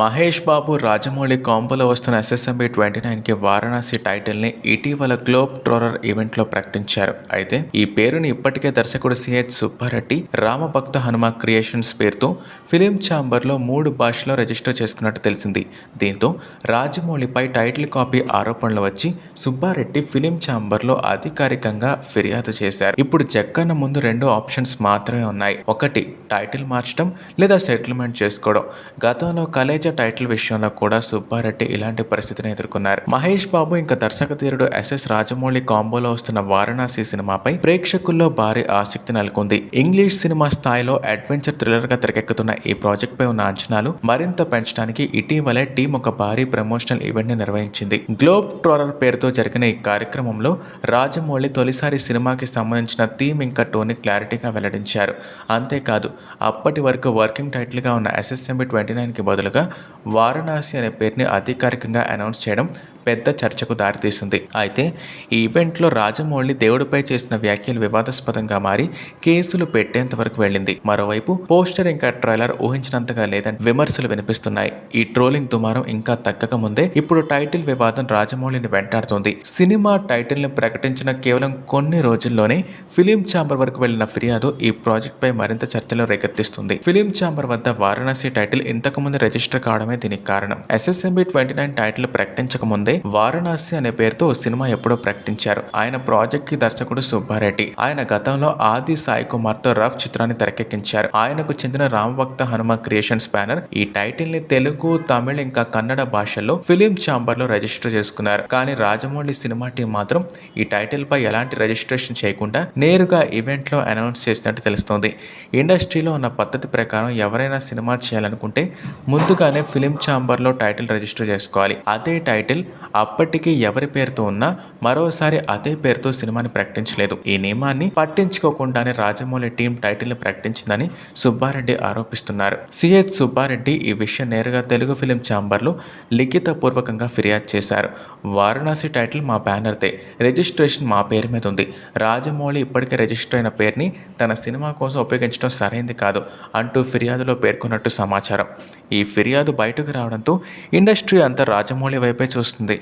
మహేష్ బాబు రాజమౌళి కాంబోలో వస్తున్న SSMB twenty నైన్కి వారణాసి టైటిల్ని ఇటీవల గ్లోబ్ ట్రోరర్ ఈవెంట్లో ప్రకటించారు. అయితే ఈ పేరుని ఇప్పటికే దర్శకుడు C H Subbareddy Ramabhakta Hanuma creations పేరుతో ఫిలిం ఛాంబర్లో మూడు భాషలో రిజిస్టర్ చేసుకున్నట్టు తెలిసింది. దీంతో రాజమౌళిపై టైటిల్ కాపీ ఆరోపణలు వచ్చి సుబ్బారెడ్డి ఫిలిం ఛాంబర్లో అధికారికంగా ఫిర్యాదు చేశారు. ఇప్పుడు చెక్కన్న ముందు రెండు ఆప్షన్స్ మాత్రమే ఉన్నాయి. ఒకటి టైటిల్ మార్చడం లేదా సెటిల్మెంట్ చేసుకోవడం. గతంలో కలేజ టైటిల్ విషయంలో కూడా సుబ్బారెడ్డి ఇలాంటి పరిస్థితిని ఎదుర్కొన్నారు. మహేష్ బాబు ఇంకా దర్శక తీరుడు ఎస్ఎస్ రాజమౌళి కాంబోలో వస్తున్న వారణాసి సినిమాపై ప్రేక్షకుల్లో భారీ ఆసక్తి నెలకొంది. ఇంగ్లీష్ సినిమా స్థాయిలో అడ్వెంచర్ థ్రిల్లర్గా తెరకెక్కుతున్న ఈ ప్రాజెక్ట్ పై ఉన్న అంచనాలు మరింత పెంచడానికి ఇటీవలే టీం ఒక భారీ ప్రమోషనల్ ఈవెంట్ని నిర్వహించింది. గ్లోబ్ ట్రోలర్ పేరుతో జరిగిన ఈ కార్యక్రమంలో రాజమౌళి తొలిసారి సినిమాకి సంబంధించిన థీమ్ ఇంకా టోని క్లారిటీగా వెల్లడించారు. అంతేకాదు అప్పటి వరకు వర్కింగ్ టైటిల్గా ఉన్న ఎస్ఎస్ఎంబి ట్వంటీ నైన్కి బదులుగా వారణాసి అనే పేరుని అధికారికంగా అనౌన్స్ చేయడం పెద్ద చర్చకు దారితీసింది. అయితే ఈ ఈవెంట్లో రాజమౌళి దేవుడిపై చేసిన వ్యాఖ్యలు వివాదాస్పదంగా మారి కేసులు పెట్టేంత వరకు వెళ్ళింది. మరోవైపు పోస్టర్ ఇంకా ట్రైలర్ ఊహించినంతగా లేదని విమర్శలు వినిపిస్తున్నాయి. ఈ ట్రోలింగ్ దుమారం ఇంకా తగ్గక ముందే ఇప్పుడు టైటిల్ వివాదం రాజమౌళిని వెంటాడుతోంది. సినిమా టైటిల్ని ప్రకటించిన కేవలం కొన్ని రోజుల్లోనే ఫిలిం ఛాంబర్ వరకు వెళ్ళిన ఫిర్యాదు ఈ ప్రాజెక్ట్పై మరింత చర్చలు రేకెత్తిస్తుంది. ఫిలిం ఛాంబర్ వద్ద వారణాసి టైటిల్ ఇంతకు ముందు రిజిస్టర్ కావడమే దీనికి కారణం. ఎస్ఎస్ఎంబి ట్వంటీ నైన్ టైటిల్ ప్రకటించక ముందే వారణాసి అనే పేరుతో సినిమా ఎప్పుడో ప్రకటించారు. ఆయన ప్రాజెక్ట్కి దర్శకుడు సుబ్బారెడ్డి. ఆయన గతంలో ఆది సాయి కుమార్తో రఫ్ చిత్రాన్ని తెరకెక్కించారు. ఆయనకు చెందిన రామభక్త హనుమ క్రియేషన్స్ బ్యానర్ ఈ టైటిల్ని తెలుగు తమిళ ఇంకా కన్నడ భాషల్లో ఫిలిం ఛాంబర్లో రిజిస్టర్ చేసుకున్నారు. కానీ రాజమౌళి సినిమా టీం మాత్రం ఈ టైటిల్ పై ఎలాంటి రిజిస్ట్రేషన్ చేయకుండా నేరుగా ఈవెంట్లో అనౌన్స్ చేసినట్టు తెలుస్తోంది. ఇండస్ట్రీలో ఉన్న పద్ధతి ప్రకారం ఎవరైనా సినిమా చేయాలనుకుంటే ముందుగానే ఫిలిం ఛాంబర్లో టైటిల్ రిజిస్టర్ చేసుకోవాలి. అదే టైటిల్ అప్పటికి ఎవరి పేరుతో ఉన్నా మరోసారి అదే పేరుతో సినిమాని ప్రకటించలేదు. ఈ నియమాన్ని పట్టించుకోకుండానే రాజమౌళి టీం టైటిల్ని ప్రకటించిందని సుబ్బారెడ్డి ఆరోపిస్తున్నారు. సిహెచ్ సుబ్బారెడ్డి ఈ విషయం నేరుగా తెలుగు ఫిలిం ఛాంబర్లో లిఖిత పూర్వకంగా ఫిర్యాదు చేశారు. వారణాసి టైటిల్ మా బ్యానర్దే. రిజిస్ట్రేషన్ మా పేరు మీద ఉంది. రాజమౌళి ఇప్పటికే రిజిస్టర్ అయిన పేరుని తన సినిమా కోసం ఉపయోగించడం సరైంది కాదు అంటూ ఫిర్యాదులో పేర్కొన్నట్టు సమాచారం. ఈ ఫిర్యాదు బయటకు రావడంతో ఇండస్ట్రీ అంతా రాజమౌళి వైపే చూస్తుంది.